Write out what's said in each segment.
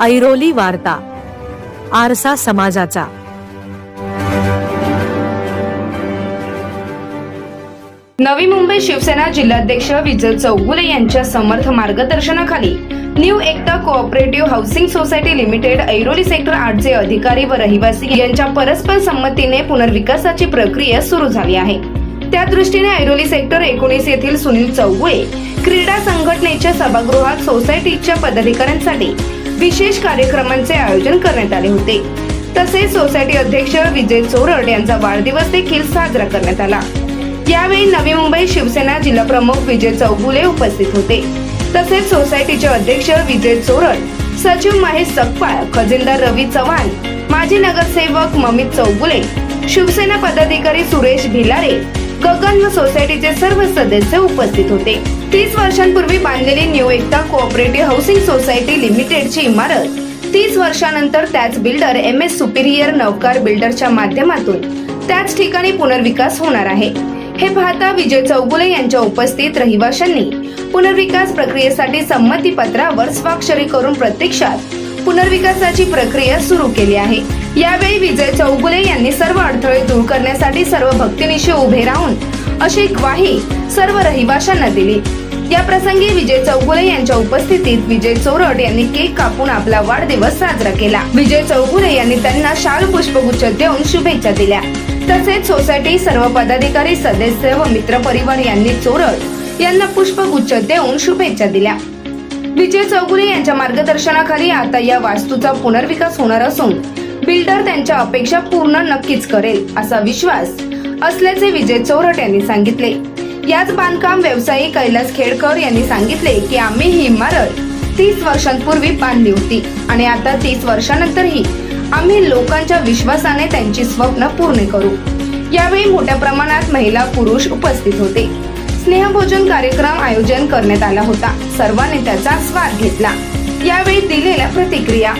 ऐरोली वार्ता आरसा समाजाचा. नवी मुंबई शिवसेना जिल्हाध्यक्ष विजय चौगुले यांच्या समर्थ मार्गदर्शनाखाली new Ekta cooperative housing society limited Airoli sector आठचे अधिकारी व रहिवासी यांच्या परस्पर संमतीने पुनर्विकासाची प्रक्रिया सुरू झाली आहे. त्या दृष्टीने ऐरोली सेक्टर एकोणीस येथील सुनील चौगुळे क्रीडा संघटनेच्या सभागृहात सोसायटीच्या पदाधिकाऱ्यांसाठी विशेष कार्यक्रमांचे आयोजन करण्यात आले होते. तसेच सोसायटी अध्यक्ष विजय चोरड यांचा वाढदिवस देखील साजरा करण्यात आला. यावेळी नवी मुंबई शिवसेना जिल्हा प्रमुख विजय चौगुले उपस्थित होते. तसेच सोसायटीचे अध्यक्ष विजय चोरड सचिव महेश सकपाळ खजिनदार रवी चव्हाण माजी नगरसेवक ममित चौगुले शिवसेना पदाधिकारी सुरेश भिलारे गगन सोसायटीचे सर्व सदस्य उपस्थित होते. तीस वर्षांपूर्वी बांधलेली new Ekta cooperative housing society लिमिटेडची इमारत. तीस वर्षानंतर त्याच builder M S superior Navkar बिल्डरच्या माध्यमातून त्याच ठिकाणी पुनर्विकास होणार आहे. हे पाहता विजय चौगुले यांच्या उपस्थित रहिवाशांनी पुनर्विकास प्रक्रियेसाठी संमती पत्रावर स्वाक्षरी करून प्रत्यक्षात पुनर्विकासाची प्रक्रिया सुरू केली आहे. यावेळी विजय चौगुले यांनी सर्व अडथळे दूर करण्यासाठी सर्व भक्तिनिशी उभे राहून अशी ग्वाही सर्व रहिवाशांना दिली. या प्रसंगी विजय चौगुले यांच्या उपस्थितीत विजय चोरट यांनी केक कापून आपला वाढदिवस साजरा केला. विजय चौगुले यांनी त्यांना शाल पुष्पगुच्छ देऊन शुभेच्छा दिल्या. तसेच सोसायटी सर्व पदाधिकारी सदस्य व मित्र परिवार यांनी चोरट यांना पुष्पगुच्छ देऊन शुभेच्छा दिल्या. विजय चौगुले यांच्या मार्गदर्शनाखाली आता या वास्तूचा पुनर्विकास होणार असून बिल्डर त्यांच्या अपेक्षा पूर्ण नक्कीच करेल असा विश्वास असल्याचे विजय चौरट यांनी सांगितले. याच बांधकाम व्यवसायी कैलास खेडकर यांनी सांगितले की आम्ही ही इमारत तीस वर्षांपूर्वी बांधली होती आणि आता तीस वर्षानंतरही आम्ही लोकांच्या विश्वासाने त्यांची स्वप्न पूर्ण करू. यावेळी मोठ्या प्रमाणात महिला पुरुष उपस्थित होते. स्नेहभोजन कार्यक्रम आयोजन करण्यात आला होता. सर्वांनी त्याचा स्वाद घेतला. यावेळी दिलेल्या प्रतिक्रिया.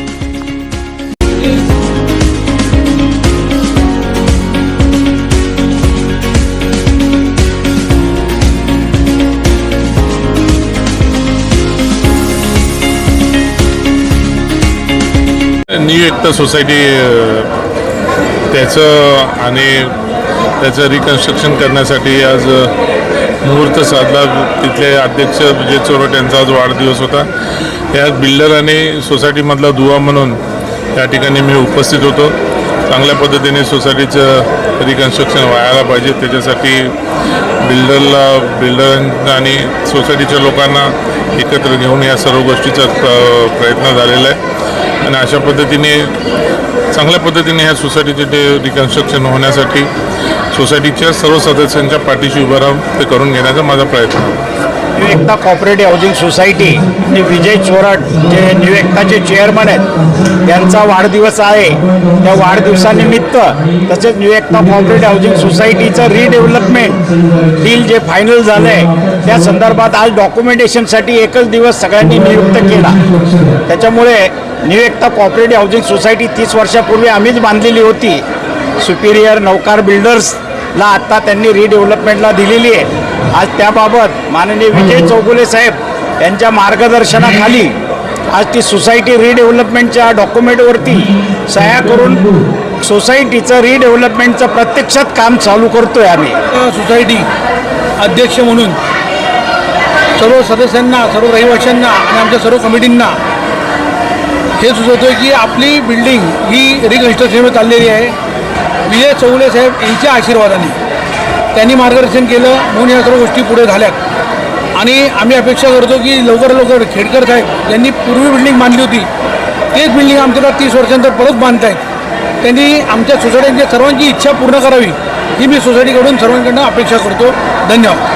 न्यू एकता सोसायटी त्याचं आणि त्याचं रिकन्स्ट्रक्शन करण्यासाठी आज मुहूर्त साधला. तिथले अध्यक्ष विजय चोरट यांचा आज वाढदिवस होता. या बिल्डर आणि सोसायटीमधला दुवा म्हणून या ठिकाणी मी उपस्थित होतो. चांगल्या पद्धतीने सोसायटीचं रिकन्स्ट्रक्शन व्हायला पाहिजे त्याच्यासाठी बिल्डरला बिल्डर आणि सोसायटीच्या लोकांना एकत्र घेऊन या सर्व गोष्टीचा प्रयत्न झालेला आहे. आणि अशा पद्धतीने चांगल्या पद्धतीने ह्या सोसायटीचे ते रिकन्स्ट्रक्शन होण्यासाठी सोसायटीच्या सर्व सदस्यांच्या पाठीशी उभं राहून ते करून घेण्याचा माझा प्रयत्न आहे. New Ekta cooperative housing society आणि विजय चोरट जे न्यू एकताचे चेअरमन आहेत यांचा वाढदिवस आहे त्या वाढदिवसानिमित्त तसेच न्यू एकता कॉपरेटिव्ह हाऊसिंग सोसायटीचं रिडेव्हलपमेंट डील जे फायनल झालं आहे त्या संदर्भात आज डॉक्युमेंटेशनसाठी एकच दिवस सगळ्यांनी नियुक्त केला त्याच्यामुळे new Ekta cooperative housing society तीस वर्षापूर्वी आम्हीच बांधलेली होती. सुपिरियर नौकार बिल्डर्सला आत्ता त्यांनी रिडेव्हलपमेंटला दिलेली आहे. आज त्याबाबत माननीय विजय चौगुले साहेब यांच्या मार्गदर्शनाखाली आज ती सोसायटी रिडेव्हलपमेंटच्या डॉक्युमेंटवरती सह्या करून सोसायटीचं रिडेव्हलपमेंटचं प्रत्यक्षात काम चालू करतोय आम्ही. सोसायटी अध्यक्ष म्हणून सर्व सदस्यांना सर्व रहिवाशांना आणि आमच्या सर्व कमिटींना हे सुचवतो की आपली बिल्डिंग ही रिकन्स्ट्रक्शनमध्ये चाललेली आहे. विजय चौगुले साहेब यांच्या आशीर्वादाने त्यांनी मार्गदर्शन केलं म्हणून या सर्व गोष्टी पुढे झाल्यात. आणि आम्ही अपेक्षा करतो की लवकर लवकर खेडकर साहेब यांनी पूर्वी बिल्डिंग बांधली होती. तेच बिल्डिंग आमच्याला तीस वर्षानंतर परत बांधतायत. त्यांनी आमच्या सोसायटीच्या सर्वांची इच्छा पूर्ण करावी ही मी सोसायटीकडून सर्वांकडून अपेक्षा करतो. धन्यवाद.